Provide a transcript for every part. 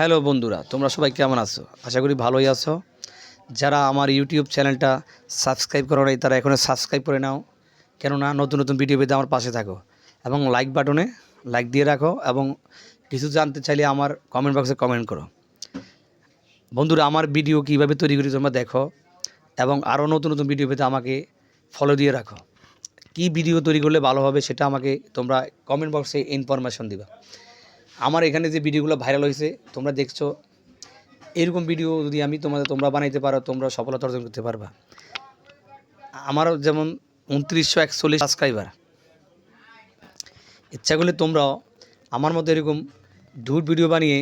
Hello বন্ধুরা, তোমরা সবাই কেমন আছো? আশা করি ভালোই আছো। যারা আমার ইউটিউব চ্যানেলটা সাবস্ক্রাইব করো নাই, তারা এখনও সাবস্ক্রাইব করে নাও। কেননা নতুন নতুন ভিডিও পেতে আমার পাশে থাকো এবং লাইক বাটনে লাইক দিয়ে রাখো এবং কিছু জানতে চাইলে আমার কমেন্ট বক্সে কমেন্ট করো। বন্ধুরা, আমার ভিডিও কীভাবে তৈরি করি তোমরা দেখো এবং আরও নতুন নতুন ভিডিও পেতে আমাকে ফলো দিয়ে রাখো। কী ভিডিও তৈরি করলে ভালো হবে সেটা আমাকে তোমরা কমেন্ট বক্সে ইনফরমেশন দিবা। আমার এখানে যে ভিডিওগুলো ভাইরাল হয়েছে, তোমরা দেখছ। এরকম ভিডিও যদি আমি তোমাদের, তোমরা বানাইতে পারো, তোমরা সফলতা অর্জন করতে পারবা। আমারও যেমন উনত্রিশশো একচল্লিশ সাবস্ক্রাইবার ইচ্ছা করলে তোমরাও আমার মতো এরকম দূর ভিডিও বানিয়ে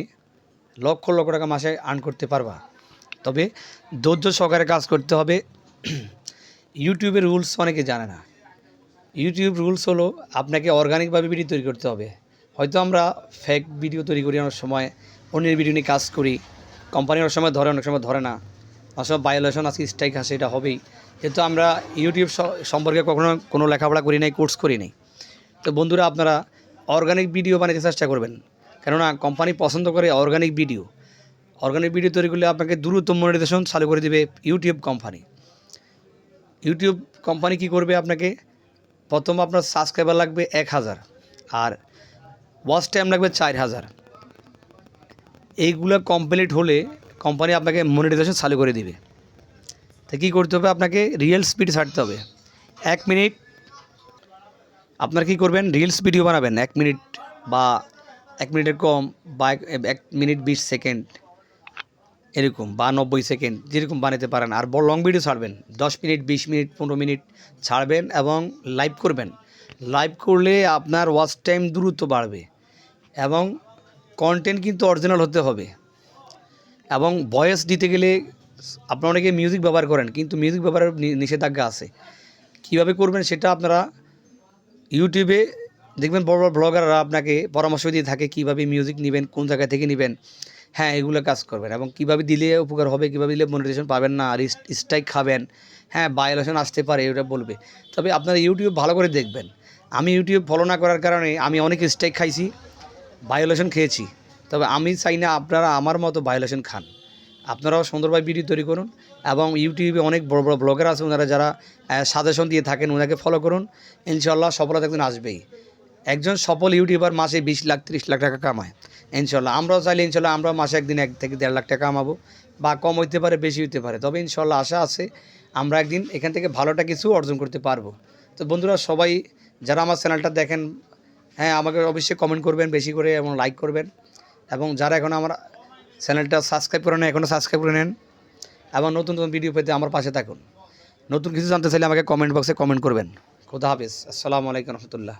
লক্ষ লক্ষ টাকা মাসে আর্ন করতে পারবা। তবে ধৈর্য সহকারে কাজ করতে হবে। ইউটিউবের রুলস অনেকে জানে না। ইউটিউব রুলস হলো আপনাকে অর্গানিকভাবে ভিডিও তৈরি করতে হবে। হয়তো আমরা ফেক ভিডিও তৈরি করি, অনেক সময় অন্যের ভিডিও নিয়ে কাজ করি। কোম্পানি অনেক সময় ধরে, অনেক সময় ধরে না। অনেক সময় বায়োলেশন আজকে স্ট্রাইক আসে, এটা হবেই। যেহেতু আমরা ইউটিউব সম্পর্কে কখনো কোনো লেখাপড়া করি নাই কোর্স করি নাই। তো বন্ধুরা, আপনারা অর্গানিক ভিডিও বানাতে চেষ্টা করবেন। কেননা কোম্পানি পছন্দ করে অর্গানিক ভিডিও অর্গানিক ভিডিও তৈরি করলে আপনাকে দ্রুত মনিটাইজেশন চালু করে দিবে ইউটিউব কোম্পানি ইউটিউব কোম্পানি কি করবে আপনাকে? প্রথম আপনার সাবস্ক্রাইবার লাগবে এক হাজার। আর ওয়াচ টাইম লাগবে চার হাজার। এইগুলো কমপ্লিট হলে কোম্পানি আপনাকে মনিটাইজেশন চালু করে দিবে। তো কী করতে হবে? আপনাকে রিয়েল স্পিড ছাড়তে হবে। এক মিনিট আপনার কি করবেন? রিলস ভিডিও বানাবেন। এক মিনিট বা এক মিনিটের কম বা এক- এক মিনিট বিশ সেকেন্ড এরকম বা নব্বই সেকেন্ড যেরকম বানাতে পারেন। আর বড় লং ভিডিও ছাড়বেন। দশ মিনিট বিশ মিনিট পনেরো মিনিট ছাড়বেন এবং লাইভ করবেন। লাইভ করলে আপনার ওয়াচ টাইম দ্রুত বাড়বে এবং কন্টেন্ট কিন্তু অরিজিনাল হতে হবে। এবং ভয়েস দিতে গেলে আপনারা অনেকে মিউজিক ব্যবহার করেন, কিন্তু মিউজিক ব্যবহারের নিষেধাজ্ঞা আছে। কীভাবে করবেন সেটা আপনারা ইউটিউবে দেখবেন বড় বড় ব্লগাররা আপনাকে পরামর্শ দিয়ে থাকে কীভাবে মিউজিক নেবেন, কোন জায়গা থেকে নেবেন। হ্যাঁ এগুলো কাজ করবেন এবং কীভাবে দিলে উপকার হবে, কীভাবে দিলে মনিটাইজেশন পাবেন না, আর স্ট্রাইক খাবেন। হ্যাঁ বায়োলেশন আসতে পারে, এটা বলবে। তবে আপনারা ইউটিউব ভালো করে দেখবেন। আমি ইউটিউব ফলো না করার কারণে আমি অনেক স্ট্রাইক খাইছি বায়োলেশন খেয়েছি। তবে আমি চাই না আপনারা আমার মতো বায়োলেশন খান। আপনারাও সুন্দরভাবে ভিডিও তৈরি করুন এবং ইউটিউবে অনেক বড় বড় ব্লগার আছে, ওনারা যারা সাজেশন দিয়ে থাকেন, ওনাকে ফলো করুন। ইনশাল্লাহ সফলতা একদিন আসবেই। একজন সফল ইউটিউবার মাসে বিশ লাখ, তিরিশ লাখ টাকা কামায়। ইনশাল্লাহ আমরাও চাইলে ইনশাল্লাহ আমরাও মাসে একদিন এক থেকে দেড় লাখ টাকা কামাবো বা কম হইতে পারে, বেশি হইতে পারে। তবে ইনশাল্লাহ আশা আছে, আমরা একদিন এখান থেকে ভালোটা কিছু অর্জন করতে পারব। তো বন্ধুরা সবাই যারা আমার চ্যানেলটা দেখেন হ্যাঁ আমাকে অবশ্যই কমেন্ট করবেন, বেশি করে এবং লাইক করবেন। এবং যারা এখন আমার চ্যানেলটা সাবস্ক্রাইব করে নেন এখনও সাবস্ক্রাইব করে নেন এবং নতুন নতুন ভিডিও পেতে আমার পাশে থাকুন। নতুন কিছু জানতে চাইলে আমাকে কমেন্ট বক্সে কমেন্ট করবেন। খোদা হাফিজ। আসসালামু আলাইকুম রহমতুল্লাহ।